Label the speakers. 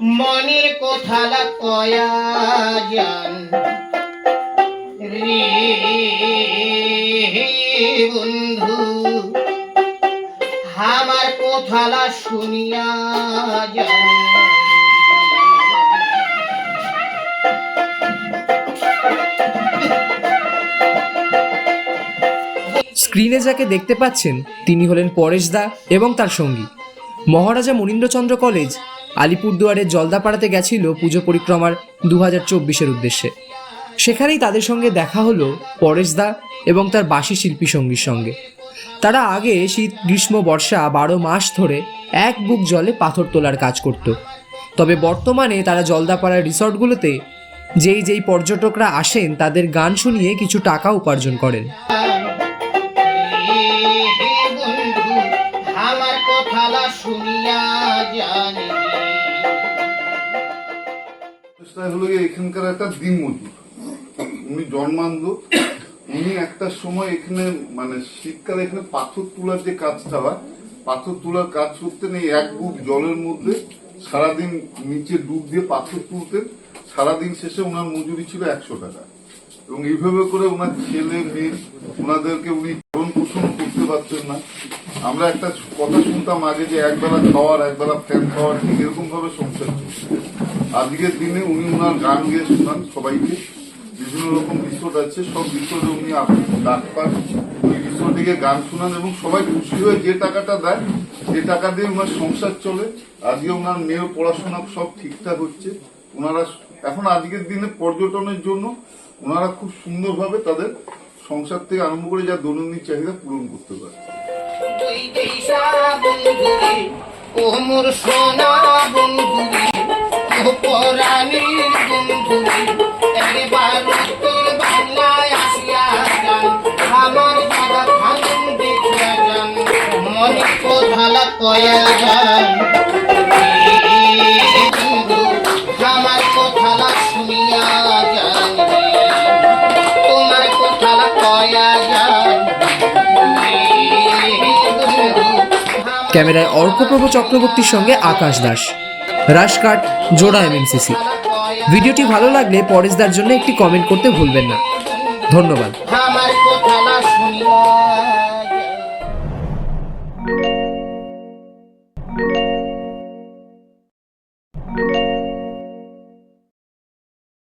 Speaker 1: মনের কোথালা কয়া রে বন্ধু, আমার কোথালা শুনিয়া যান।
Speaker 2: স্ক্রিনে যাকে দেখতে পাচ্ছেন, তিনি হলেন পরেশ দা এবং তার সঙ্গী। মহারাজা মনীন্দ্রচন্দ্র কলেজ আলিপুরদুয়ারের জলদাপাড়াতে গেছিল পুজো পরিক্রমার দু হাজার চব্বিশের উদ্দেশ্যে। সেখানেই তাদের সঙ্গে দেখা হলো পরেশ দা এবং তার বাসি শিল্পী সঙ্গীর সঙ্গে। তারা আগে শীত, গ্রীষ্ম, বর্ষা বারো মাস ধরে এক বুক জলে পাথর তোলার কাজ করত। তবে বর্তমানে তারা জলদাপাড়ার রিসর্টগুলোতে যেই যেই পর্যটকরা আসেন, তাদের গান শুনিয়ে কিছু টাকা উপার্জন করেন।
Speaker 1: শুনিয়া জানি।
Speaker 3: চেষ্টা হলো এখানকার একটা দিন মজুর উনি জন্মান্ধ, উনি একটা সময় এখানে মানে শীতকালে এখানে পাথর তোলার যে কাজটা হয়, পাথর তোলার কাজ করতেন এই এক বুক জলের মধ্যে সারাদিন নিচে ডুব দিয়ে পাথর তুলতেন, সারাদিন শেষে ওনার মজুরি ছিল একশো টাকা। এবং এইভাবে করে ওনার ছেলে, মেয়ে, ওনাদেরকে উনি ভরণ পোষণ করতে পারছেন না। আমরা একটা কথা শুনতাম আগে যে একবেলা খাওয়ার, একবেলা ফ্যান খাওয়ার ঠিক এরকম ভাবে সংসার চলছে। আজকের দিনে উনি ওনার গান গেয়ে শোনান সবাইকে। বিভিন্ন রকম রিসোর্ট আছে, সব রিসোর্টে উনি ডাক পান। ওই গিয়ে গান শোনান এবং সবাই খুশি হয়ে যে টাকাটা দেয় যে টাকা দিয়ে ওনার সংসার চলে। আজকে ওনার মেয়ের পড়াশোনা সব ঠিকঠাক হচ্ছে। ওনারা এখন আজকের দিনে পর্যটনের জন্য ওনারা খুব সুন্দরভাবে তাদের সংসার থেকে আরম্ভ করে যা দৈনন্দিন চাহিদা পূরণ করতে পারে।
Speaker 1: তুই দেশা বন্ধুরে ও মোর সোনা বন্ধুরে ও পরাণীর বন্ধুরে একবার উত্তর বাংলায় আসিয়া যান আমার দাদা ভাঙন দেখিয়া যান মনে কোথালা কয়া যান আমার কোথালা শুনিয়া যান তোমার কোথালা কয়া যান।
Speaker 2: ক্যামেরায় অর্কপ্রভ চক্রবর্তীর সঙ্গে আকাশ দাস। রাশকাট জোড়া এমএনসিসি। ভিডিওটি ভালো লাগলে পরেশদার জন্য একটি কমেন্ট করতে ভুলবেন না। ধন্যবাদ।